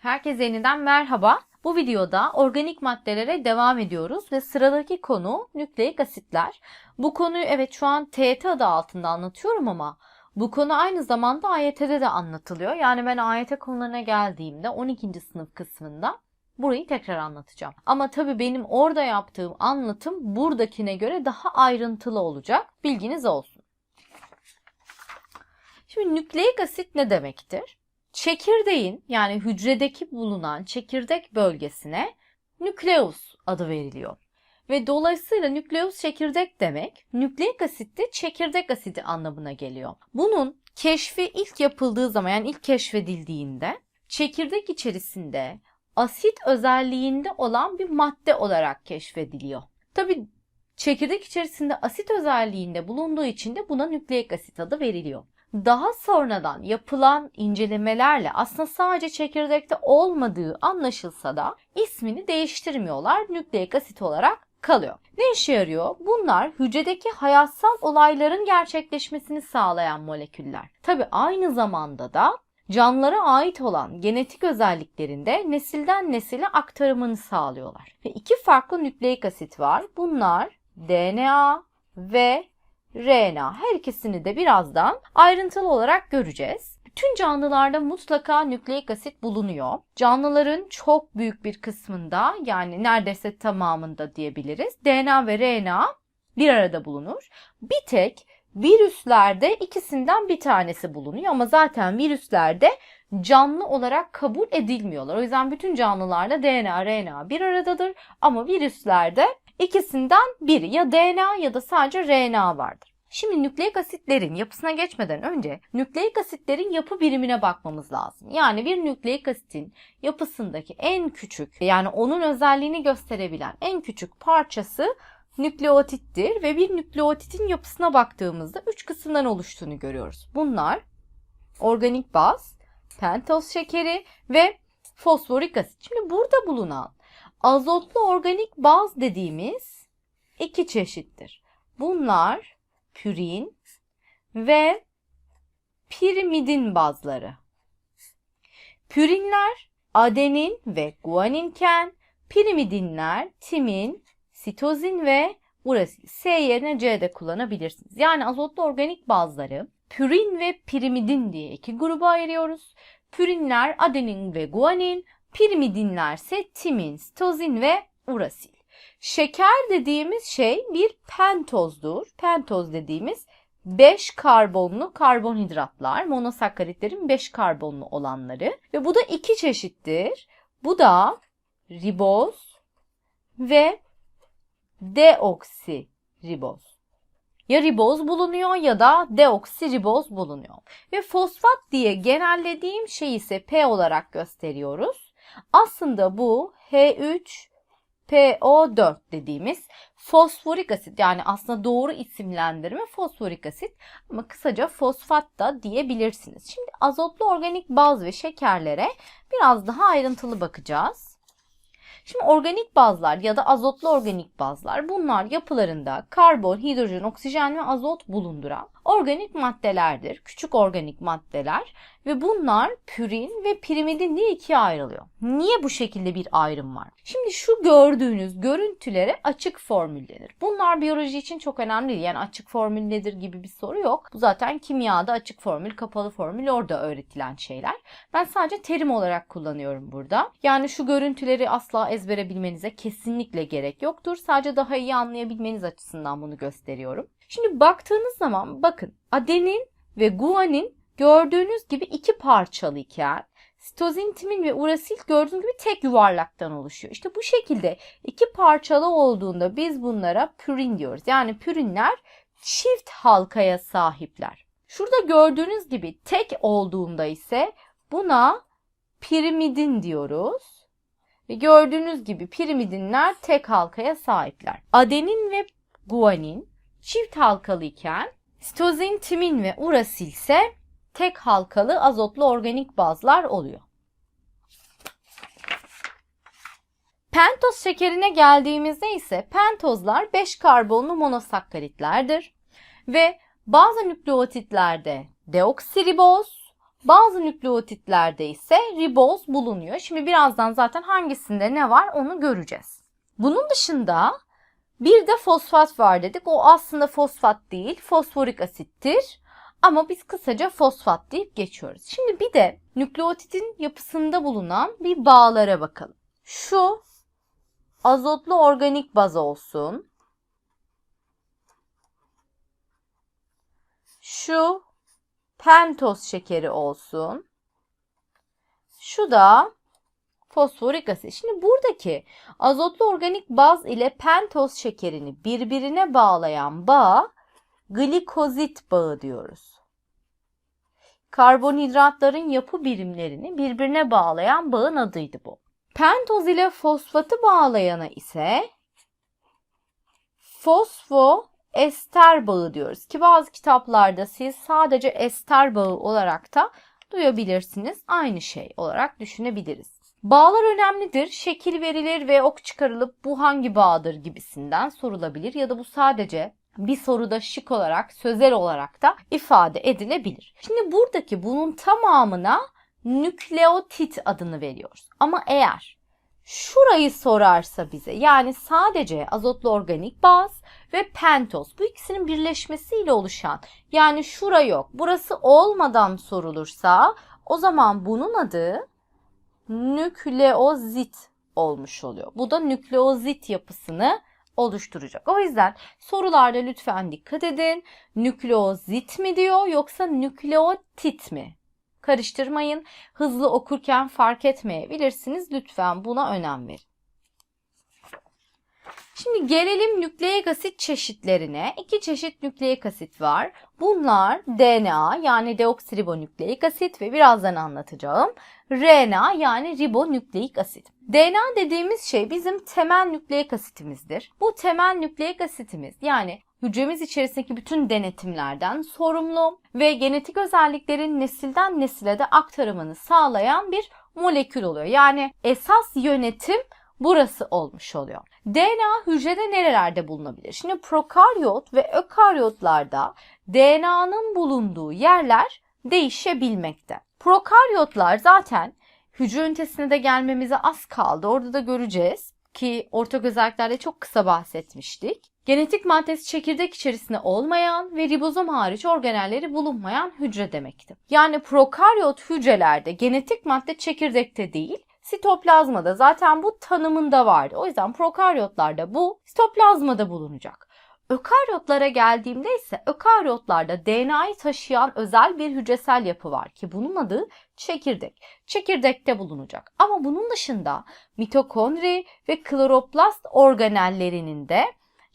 Herkese yeniden merhaba. Bu videoda organik maddelere devam ediyoruz ve sıradaki konu nükleik asitler. Bu konuyu evet şu an TET adı altında anlatıyorum ama bu konu aynı zamanda AYT'de de anlatılıyor. Yani ben AYT konularına geldiğimde 12. sınıf kısmında burayı tekrar anlatacağım. Ama tabii benim orada yaptığım anlatım buradakine göre daha ayrıntılı olacak. Bilginiz olsun. Şimdi nükleik asit ne demektir? Çekirdeğin yani hücredeki bulunan çekirdek bölgesine nükleus adı veriliyor. Ve dolayısıyla nükleus çekirdek demek, nükleik asit de çekirdek asidi anlamına geliyor. Bunun keşfi ilk yapıldığı zaman yani ilk keşfedildiğinde çekirdek içerisinde asit özelliğinde olan bir madde olarak keşfediliyor. Tabi çekirdek içerisinde asit özelliğinde bulunduğu için de buna nükleik asit adı veriliyor daha sonradan yapılan incelemelerle aslında sadece çekirdekte olmadığı anlaşılsa da ismini değiştirmiyorlar. Nükleik asit olarak kalıyor. Ne işe yarıyor? Bunlar hücredeki hayatsal olayların gerçekleşmesini sağlayan moleküller. Tabi aynı zamanda da canlılara ait olan genetik özelliklerinde nesilden nesile aktarımını sağlıyorlar. Ve iki farklı nükleik asit var. Bunlar DNA ve RNA. Her ikisini de birazdan ayrıntılı olarak göreceğiz. Bütün canlılarda mutlaka nükleik asit bulunuyor. Canlıların çok büyük bir kısmında yani neredeyse tamamında diyebiliriz. DNA ve RNA bir arada bulunur. Bir tek virüslerde ikisinden bir tanesi bulunuyor ama zaten virüslerde canlı olarak kabul edilmiyorlar. O yüzden bütün canlılarda DNA, RNA bir aradadır ama virüslerde İkisinden biri ya DNA ya da sadece RNA vardır. Şimdi nükleik asitlerin yapısına geçmeden önce nükleik asitlerin yapı birimine bakmamız lazım. Yani bir nükleik asitin yapısındaki en küçük yani onun özelliğini gösterebilen en küçük parçası nükleotittir ve bir nükleotitin yapısına baktığımızda üç kısımdan oluştuğunu görüyoruz. Bunlar organik baz, pentoz şekeri ve fosforik asit. Şimdi burada bulunan azotlu organik baz dediğimiz iki çeşittir. Bunlar pürin ve pirimidin bazları. Pürinler adenin ve guaninken, pirimidinler timin, sitozin ve urasil. S yerine C de kullanabilirsiniz. Yani azotlu organik bazları pürin ve pirimidin diye iki gruba ayırıyoruz. Pürinler adenin ve guanin, Pirimidinlerse timin, sitozin ve urasil. Şeker dediğimiz şey bir pentozdur. Pentoz dediğimiz 5 karbonlu karbonhidratlar, monosakkaritlerin 5 karbonlu olanları ve bu da iki çeşittir. Bu da riboz ve deoksiriboz. Ya riboz bulunuyor ya da deoksiriboz bulunuyor. Ve fosfat diye genellediğim şeyi ise P olarak gösteriyoruz. Aslında bu H3PO4 dediğimiz fosforik asit yani aslında doğru isimlendirme fosforik asit ama kısaca fosfat da diyebilirsiniz. Şimdi azotlu organik baz ve şekerlere biraz daha ayrıntılı bakacağız. Şimdi organik bazlar ya da azotlu organik bazlar bunlar yapılarında karbon, hidrojen, oksijen ve azot bulunduran organik maddelerdir. Küçük organik maddeler ve bunlar pürin ve pirimidin diye ikiye ayrılıyor. Niye bu şekilde bir ayrım var? Şimdi şu gördüğünüz görüntülere açık formül denir. Bunlar biyoloji için çok önemli değil. Yani açık formül nedir gibi bir soru yok. Bu zaten kimyada açık formül, kapalı formül orada öğretilen şeyler. Ben sadece terim olarak kullanıyorum burada. Yani şu görüntüleri asla ezbere bilmenize kesinlikle gerek yoktur. Sadece daha iyi anlayabilmeniz açısından bunu gösteriyorum. Şimdi baktığınız zaman bakın adenin ve guanin gördüğünüz gibi iki parçalı iken sitozin, timin ve urasil gördüğünüz gibi tek yuvarlaktan oluşuyor. İşte bu şekilde iki parçalı olduğunda biz bunlara pürin diyoruz. Yani pürinler çift halkaya sahipler. Şurada gördüğünüz gibi tek olduğunda ise buna pirimidin diyoruz. Ve gördüğünüz gibi pirimidinler tek halkaya sahipler. Adenin ve guanin çift halkalı iken sitozin, timin ve urasil ise tek halkalı azotlu organik bazlar oluyor. Pentoz şekerine geldiğimizde ise pentozlar 5 karbonlu monosakkaritlerdir ve bazı nükleotitlerde deoksiriboz, Bazı nükleotitlerde ise riboz bulunuyor. Şimdi birazdan zaten hangisinde ne var onu göreceğiz. Bunun dışında bir de fosfat var dedik. O aslında fosfat değil, fosforik asittir. Ama biz kısaca fosfat deyip geçiyoruz. Şimdi bir de nükleotidin yapısında bulunan bir bağlara bakalım. Şu azotlu organik baz olsun. Şu pentoz şekeri olsun. Şu da fosforik asit. Şimdi buradaki azotlu organik baz ile pentoz şekerini birbirine bağlayan bağ glikozit bağı diyoruz. Karbonhidratların yapı birimlerini birbirine bağlayan bağın adıydı bu. Pentoz ile fosfatı bağlayana ise fosfo ester bağı diyoruz ki bazı kitaplarda siz sadece ester bağı olarak da duyabilirsiniz. Aynı şey olarak düşünebiliriz. Bağlar önemlidir. Şekil verilir ve ok çıkarılıp bu hangi bağdır gibisinden sorulabilir ya da bu sadece bir soruda şık olarak, sözel olarak da ifade edilebilir. Şimdi buradaki bunun tamamına nükleotit adını veriyoruz. Ama eğer şurayı sorarsa bize yani sadece azotlu organik baz ve pentoz bu ikisinin birleşmesiyle oluşan yani şura yok burası olmadan sorulursa o zaman bunun adı nükleozit olmuş oluyor. Bu da nükleozit yapısını oluşturacak. O yüzden sorularda lütfen dikkat edin. Nükleozit mi diyor yoksa nükleotit mi? Karıştırmayın. Hızlı okurken fark etmeyebilirsiniz. Lütfen buna önem verin. Şimdi gelelim nükleik asit çeşitlerine. İki çeşit nükleik asit var. Bunlar DNA yani deoksiribonükleik asit ve birazdan anlatacağım RNA yani ribonükleik asit. DNA dediğimiz şey bizim temel nükleik asitimizdir. Bu temel nükleik asitimiz yani hücremiz içerisindeki bütün denetimlerden sorumlu ve genetik özelliklerin nesilden nesile de aktarımını sağlayan bir molekül oluyor. Yani esas yönetim burası olmuş oluyor. DNA hücrede nerelerde bulunabilir? Şimdi prokaryot ve ökaryotlarda DNA'nın bulunduğu yerler değişebilmekte. Prokaryotlar zaten hücre ünitesine de gelmemize az kaldı. Orada da göreceğiz ki ortak özelliklerde çok kısa bahsetmiştik. Genetik maddesi çekirdek içerisinde olmayan ve ribozom hariç organelleri bulunmayan hücre demekti. Yani prokaryot hücrelerde genetik madde çekirdekte değil, sitoplazmada zaten bu tanımında vardı. O yüzden prokaryotlarda bu sitoplazmada bulunacak. Ökaryotlara geldiğimde ise ökaryotlarda DNA'yı taşıyan özel bir hücresel yapı var ki bunun adı çekirdek. Çekirdekte bulunacak. Ama bunun dışında mitokondri ve kloroplast organellerinin de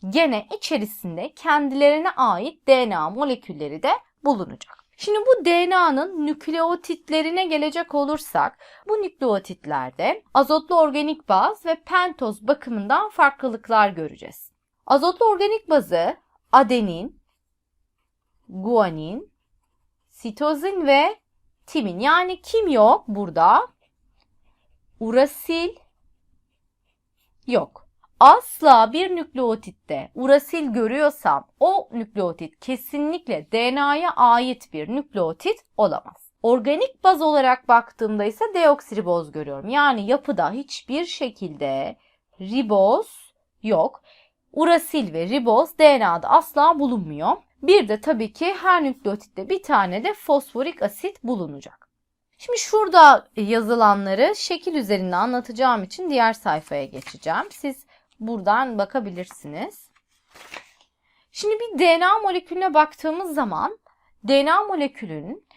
gene içerisinde kendilerine ait DNA molekülleri de bulunacak. Şimdi bu DNA'nın nükleotitlerine gelecek olursak bu nükleotitlerde azotlu organik baz ve pentoz bakımından farklılıklar göreceğiz. Azotlu organik bazı adenin, guanin, sitozin ve timin. Yani kim yok burada? Urasil yok. Asla bir nükleotitte urasil görüyorsam o nükleotit kesinlikle DNA'ya ait bir nükleotit olamaz. Organik baz olarak baktığımda ise deoksiriboz görüyorum. Yani yapıda hiçbir şekilde riboz yok. Urasil ve riboz DNA'da asla bulunmuyor. Bir de tabii ki her nükleotitte bir tane de fosforik asit bulunacak. Şimdi şurada yazılanları şekil üzerinde anlatacağım için diğer sayfaya geçeceğim. Siz buradan bakabilirsiniz. Şimdi bir DNA molekülüne baktığımız zaman DNA molekülünün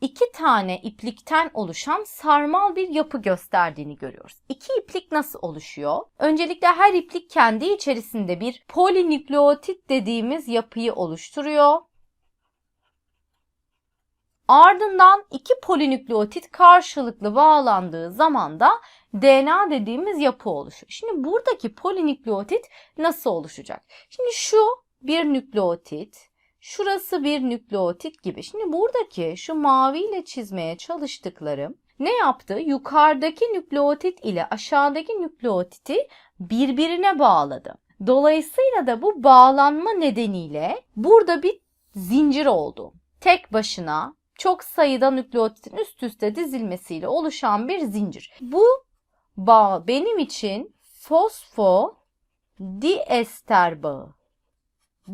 iki tane iplikten oluşan sarmal bir yapı gösterdiğini görüyoruz. İki iplik nasıl oluşuyor? Öncelikle her iplik kendi içerisinde bir polinükleotit dediğimiz yapıyı oluşturuyor. Ardından iki polinükleotit karşılıklı bağlandığı zaman da DNA dediğimiz yapı oluşuyor. Şimdi buradaki polinükleotit nasıl oluşacak? Şimdi şu bir nükleotit, Şurası bir nükleotit gibi. Şimdi buradaki şu maviyle çizmeye çalıştıklarım ne yaptı? Yukarıdaki nükleotit ile aşağıdaki nükleotiti birbirine bağladı. Dolayısıyla da bu bağlanma nedeniyle burada bir zincir oldu. Tek başına çok sayıda nükleotitin üst üste dizilmesiyle oluşan bir zincir. Bu bağ benim için fosfo diester bağı.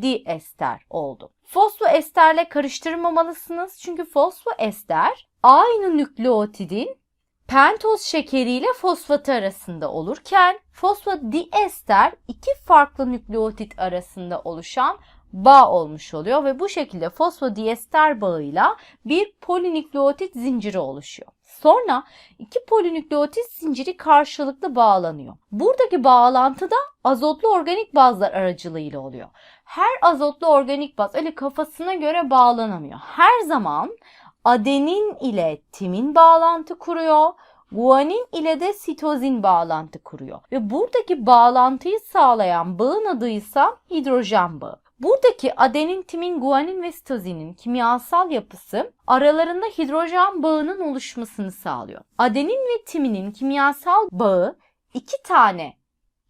Diester oldu. Fosfoesterle karıştırmamalısınız çünkü fosfoester aynı nükleotidin pentoz şekeriyle fosfatı arasında olurken fosfodiester iki farklı nükleotit arasında oluşan bağ olmuş oluyor ve bu şekilde fosfodiester bağıyla bir polinükleotit zinciri oluşuyor. Sonra iki polinükleotit zinciri karşılıklı bağlanıyor. Buradaki bağlantı da azotlu organik bazlar aracılığıyla oluyor. Her azotlu organik baz öyle kafasına göre bağlanamıyor. Her zaman adenin ile timin bağlantı kuruyor. Guanin ile de sitozin bağlantı kuruyor. Ve buradaki bağlantıyı sağlayan bağın adı ise hidrojen bağı. Buradaki adenin, timin, guanin ve sitozinin kimyasal yapısı aralarında hidrojen bağının oluşmasını sağlıyor. Adenin ve timinin kimyasal bağı iki tane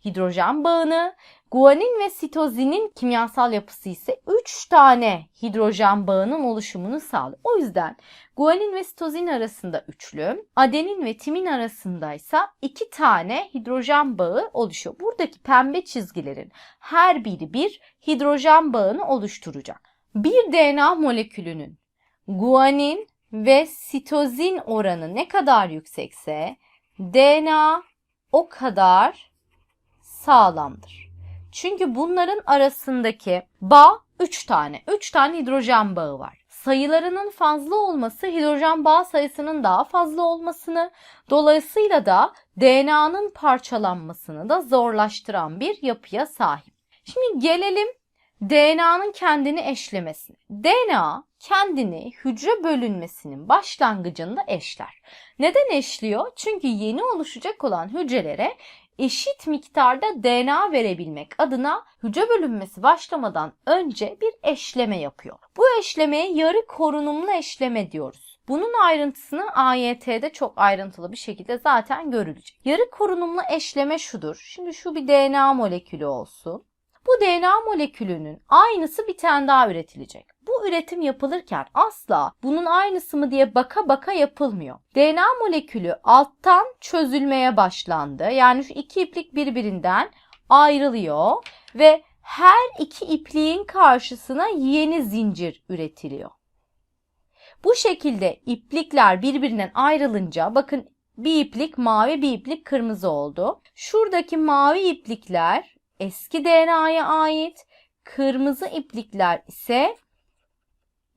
hidrojen bağını, guanin ve sitozinin kimyasal yapısı ise 3 tane hidrojen bağının oluşumunu sağlıyor. O yüzden guanin ve sitozin arasında üçlü, adenin ve timin arasında ise 2 tane hidrojen bağı oluşuyor. Buradaki pembe çizgilerin her biri bir hidrojen bağını oluşturacak. Bir DNA molekülünün guanin ve sitozin oranı ne kadar yüksekse DNA o kadar sağlamdır. Çünkü bunların arasındaki bağ 3 tane. 3 tane hidrojen bağı var. Sayılarının fazla olması hidrojen bağ sayısının daha fazla olmasını, dolayısıyla da DNA'nın parçalanmasını da zorlaştıran bir yapıya sahip. Şimdi gelelim DNA'nın kendini eşlemesine. DNA kendini hücre bölünmesinin başlangıcında eşler. Neden eşliyor? Çünkü yeni oluşacak olan hücrelere eşit miktarda DNA verebilmek adına hücre bölünmesi başlamadan önce bir eşleme yapıyor. Bu eşlemeye yarı korunumlu eşleme diyoruz. Bunun ayrıntısını AYT'de çok ayrıntılı bir şekilde zaten görülecek. Yarı korunumlu eşleme şudur. Şimdi şu bir DNA molekülü olsun. Bu DNA molekülünün aynısı bir tane daha üretilecek. Bu üretim yapılırken asla bunun aynısı mı diye baka baka yapılmıyor. DNA molekülü alttan çözülmeye başlandı. Yani şu iki iplik birbirinden ayrılıyor ve her iki ipliğin karşısına yeni zincir üretiliyor. Bu şekilde iplikler birbirinden ayrılınca bakın bir iplik mavi bir iplik kırmızı oldu. Şuradaki mavi iplikler eski DNA'ya ait, kırmızı iplikler ise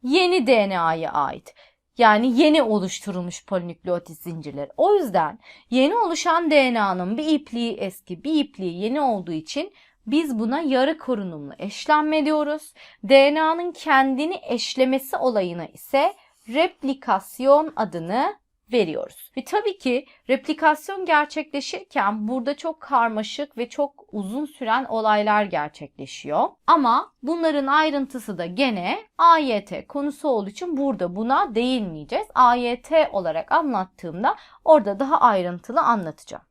yeni DNA'ya ait. Yani yeni oluşturulmuş polinükleotit zincirleri. O yüzden yeni oluşan DNA'nın bir ipliği eski, bir ipliği yeni olduğu için biz buna yarı korunumlu eşlenme diyoruz. DNA'nın kendini eşlemesi olayına ise replikasyon adını veriyoruz. Ve tabii ki replikasyon gerçekleşirken burada çok karmaşık ve çok uzun süren olaylar gerçekleşiyor. Ama bunların ayrıntısı da gene AYT konusu olduğu için burada buna değinmeyeceğiz. AYT olarak anlattığımda orada daha ayrıntılı anlatacağım.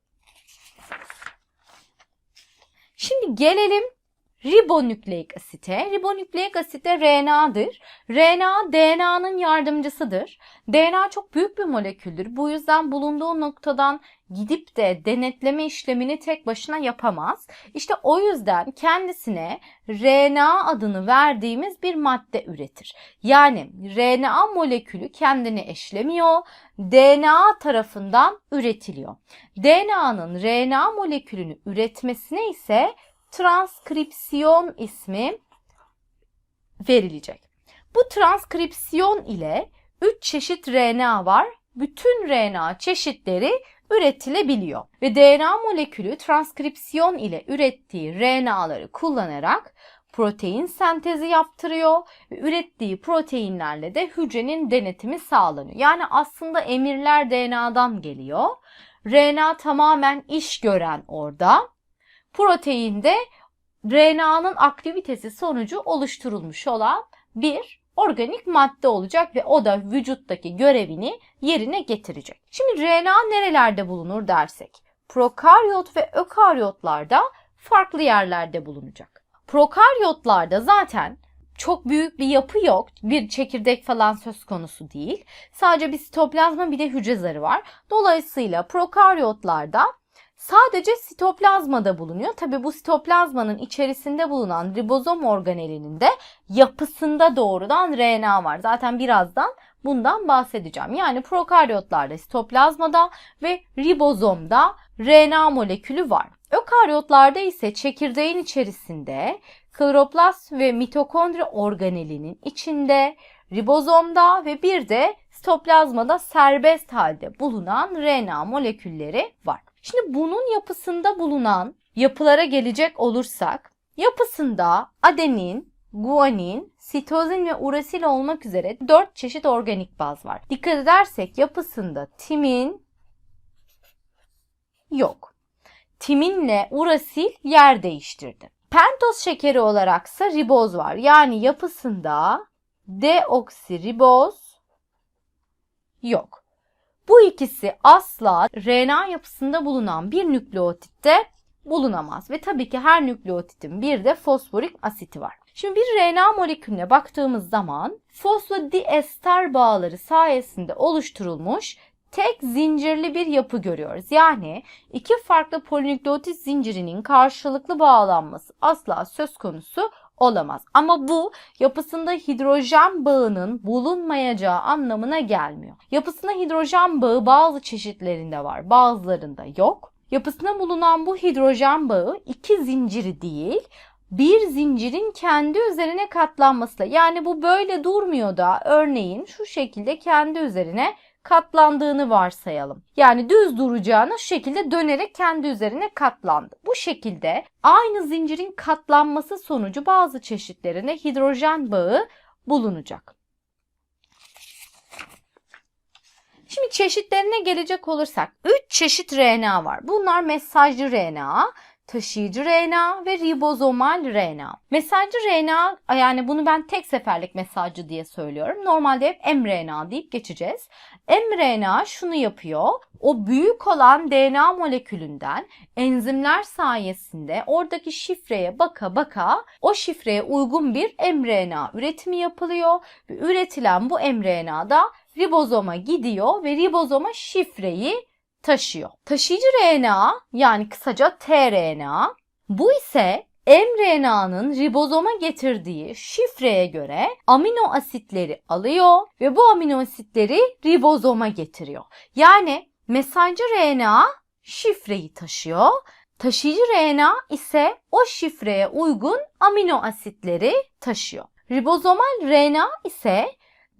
Şimdi gelelim ribonükleik asite. Ribonükleik asit de RNA'dır. RNA DNA'nın yardımcısıdır. DNA çok büyük bir moleküldür. Bu yüzden bulunduğu noktadan gidip de denetleme işlemini tek başına yapamaz. İşte o yüzden kendisine RNA adını verdiğimiz bir madde üretir. Yani RNA molekülü kendini eşlemiyor, DNA tarafından üretiliyor. DNA'nın RNA molekülünü üretmesine ise transkripsiyon ismi verilecek. Bu transkripsiyon ile 3 çeşit RNA var. Bütün RNA çeşitleri üretilebiliyor. Ve DNA molekülü transkripsiyon ile ürettiği RNA'ları kullanarak protein sentezi yaptırıyor ve ürettiği proteinlerle de hücrenin denetimi sağlanıyor. Yani aslında emirler DNA'dan geliyor. RNA tamamen iş gören orada proteinde RNA'nın aktivitesi sonucu oluşturulmuş olan bir organik madde olacak ve o da vücuttaki görevini yerine getirecek. Şimdi RNA nerelerde bulunur dersek, prokaryot ve ökaryotlarda farklı yerlerde bulunacak. Prokaryotlarda zaten çok büyük bir yapı yok. Bir çekirdek falan söz konusu değil. Sadece bir sitoplazma bir de hücre zarı var. Dolayısıyla prokaryotlarda sadece sitoplazmada bulunuyor. Tabi bu sitoplazmanın içerisinde bulunan ribozom organelinin de yapısında doğrudan RNA var. Zaten birazdan bundan bahsedeceğim. Yani prokaryotlarda sitoplazmada ve ribozomda RNA molekülü var. Ökaryotlarda ise çekirdeğin içerisinde kloroplast ve mitokondri organelinin içinde ribozomda ve bir de sitoplazmada serbest halde bulunan RNA molekülleri var. Şimdi bunun yapısında bulunan yapılara gelecek olursak yapısında adenin, guanin, sitozin ve urasil olmak üzere 4 çeşit organik baz var. Dikkat edersek yapısında timin yok. Timinle urasil yer değiştirdi. Pentoz şekeri olaraksa riboz var. Yani yapısında deoksiriboz yok. Bu ikisi asla RNA yapısında bulunan bir nükleotitte bulunamaz. Ve tabii ki her nükleotitin bir de fosforik asiti var. Şimdi bir RNA molekülüne baktığımız zaman fosfodiester bağları sayesinde oluşturulmuş tek zincirli bir yapı görüyoruz. Yani iki farklı polinükleotit zincirinin karşılıklı bağlanması asla söz konusu olamaz. Ama bu yapısında hidrojen bağının bulunmayacağı anlamına gelmiyor. Yapısında hidrojen bağı bazı çeşitlerinde var, bazılarında yok. Yapısında bulunan bu hidrojen bağı iki zinciri değil, bir zincirin kendi üzerine katlanmasıyla yani bu böyle durmuyor da örneğin şu şekilde kendi üzerine katlandığını varsayalım. Yani düz duracağına şu şekilde dönerek kendi üzerine katlandı. Bu şekilde aynı zincirin katlanması sonucu bazı çeşitlerine hidrojen bağı bulunacak. Şimdi çeşitlerine gelecek olursak 3 çeşit RNA var. Bunlar mesajcı RNA, taşıyıcı RNA ve ribozomal RNA. Mesajcı RNA yani bunu ben tek seferlik mesajcı diye söylüyorum. Normalde hep mRNA deyip geçeceğiz. mRNA şunu yapıyor. O büyük olan DNA molekülünden enzimler sayesinde oradaki şifreye baka baka o şifreye uygun bir mRNA üretimi yapılıyor. Üretilen bu mRNA'da ribozoma gidiyor ve ribozoma şifreyi taşıyor. Taşıyıcı RNA yani kısaca tRNA bu ise mRNA'nın ribozoma getirdiği şifreye göre amino asitleri alıyor ve bu amino asitleri ribozoma getiriyor. Yani mesajcı RNA şifreyi taşıyor. Taşıyıcı RNA ise o şifreye uygun amino asitleri taşıyor. Ribozomal RNA ise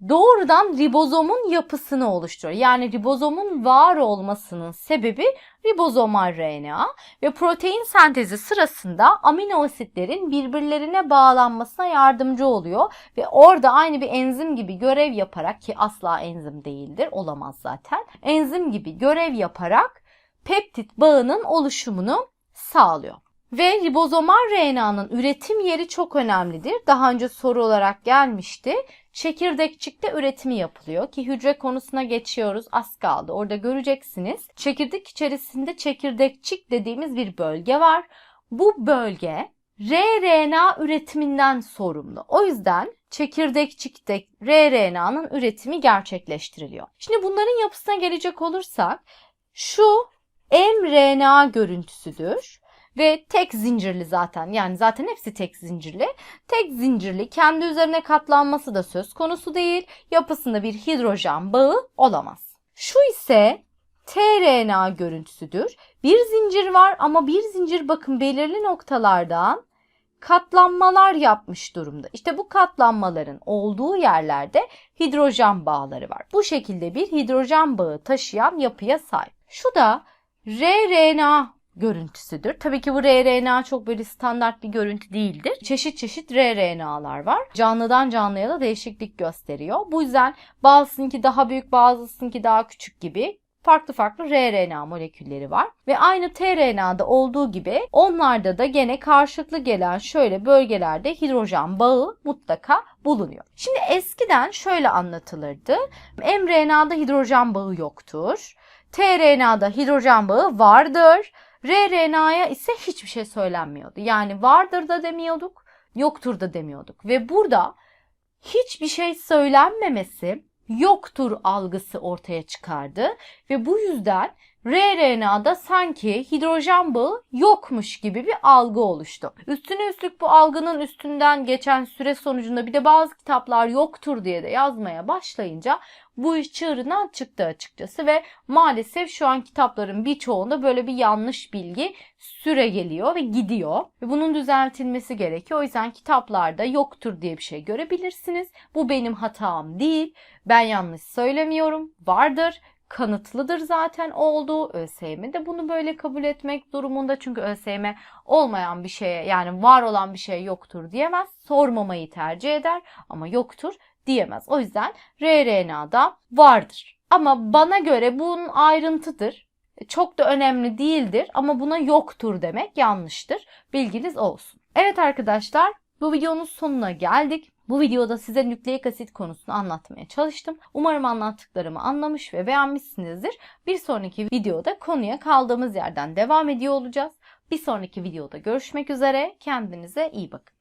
doğrudan ribozomun yapısını oluşturuyor. Yani ribozomun var olmasının sebebi ribozomal RNA ve protein sentezi sırasında amino asitlerin birbirlerine bağlanmasına yardımcı oluyor ve orada aynı bir enzim gibi görev yaparak ki asla enzim değildir, olamaz zaten. Enzim gibi görev yaparak peptit bağının oluşumunu sağlıyor. Ve ribozomal RNA'nın üretim yeri çok önemlidir. Daha önce soru olarak gelmişti. Çekirdekçikte üretimi yapılıyor ki hücre konusuna geçiyoruz. Az kaldı. Orada göreceksiniz. Çekirdek içerisinde çekirdekçik dediğimiz bir bölge var. Bu bölge rRNA üretiminden sorumlu. O yüzden çekirdekçikte rRNA'nın üretimi gerçekleştiriliyor. Şimdi bunların yapısına gelecek olursak şu mRNA görüntüsüdür ve tek zincirli zaten. Yani zaten hepsi tek zincirli. Tek zincirli kendi üzerine katlanması da söz konusu değil. Yapısında bir hidrojen bağı olamaz. Şu ise tRNA görüntüsüdür. Bir zincir var ama bir zincir bakın belirli noktalardan katlanmalar yapmış durumda. İşte bu katlanmaların olduğu yerlerde hidrojen bağları var. Bu şekilde bir hidrojen bağı taşıyan yapıya sahip. Şu da rRNA görüntüsüdür. Tabii ki bu rRNA çok böyle standart bir görüntü değildir. Çeşit çeşit rRNA'lar var. Canlıdan canlıya da değişiklik gösteriyor. Bu yüzden bazısınınki daha büyük, bazısınınki daha küçük gibi farklı farklı rRNA molekülleri var. Ve aynı tRNA'da olduğu gibi onlarda da gene karşılıklı gelen şöyle bölgelerde hidrojen bağı mutlaka bulunuyor. Şimdi eskiden şöyle anlatılırdı. mRNA'da hidrojen bağı yoktur. tRNA'da hidrojen bağı vardır. rRNA'ya ise hiçbir şey söylenmiyordu. Yani vardır da demiyorduk, yoktur da demiyorduk. Ve burada hiçbir şey söylenmemesi yoktur algısı ortaya çıkardı ve bu yüzden rRNA'da sanki hidrojen bağı yokmuş gibi bir algı oluştu. Üstüne üstlük bu algının üstünden geçen süre sonucunda bir de bazı kitaplar yoktur diye de yazmaya başlayınca bu iş çığırından çıktı açıkçası ve maalesef şu an kitapların birçoğunda böyle bir yanlış bilgi süre geliyor ve gidiyor. Ve bunun düzeltilmesi gerekiyor. O yüzden kitaplarda yoktur diye bir şey görebilirsiniz. Bu benim hatam değil. Ben yanlış söylemiyorum. Vardır kanıtlıdır zaten olduğu. ÖSYM de bunu böyle kabul etmek durumunda. Çünkü ÖSYM olmayan bir şeye yani var olan bir şey yoktur diyemez. Sormamayı tercih eder ama yoktur diyemez. O yüzden rRNA'da vardır. Ama bana göre bunun ayrıntıdır. Çok da önemli değildir ama buna yoktur demek yanlıştır. Bilginiz olsun. Evet arkadaşlar bu videonun sonuna geldik. Bu videoda size nükleik asit konusunu anlatmaya çalıştım. Umarım anlattıklarımı anlamış ve beğenmişsinizdir. Bir sonraki videoda konuya kaldığımız yerden devam ediyor olacağız. Bir sonraki videoda görüşmek üzere. Kendinize iyi bakın.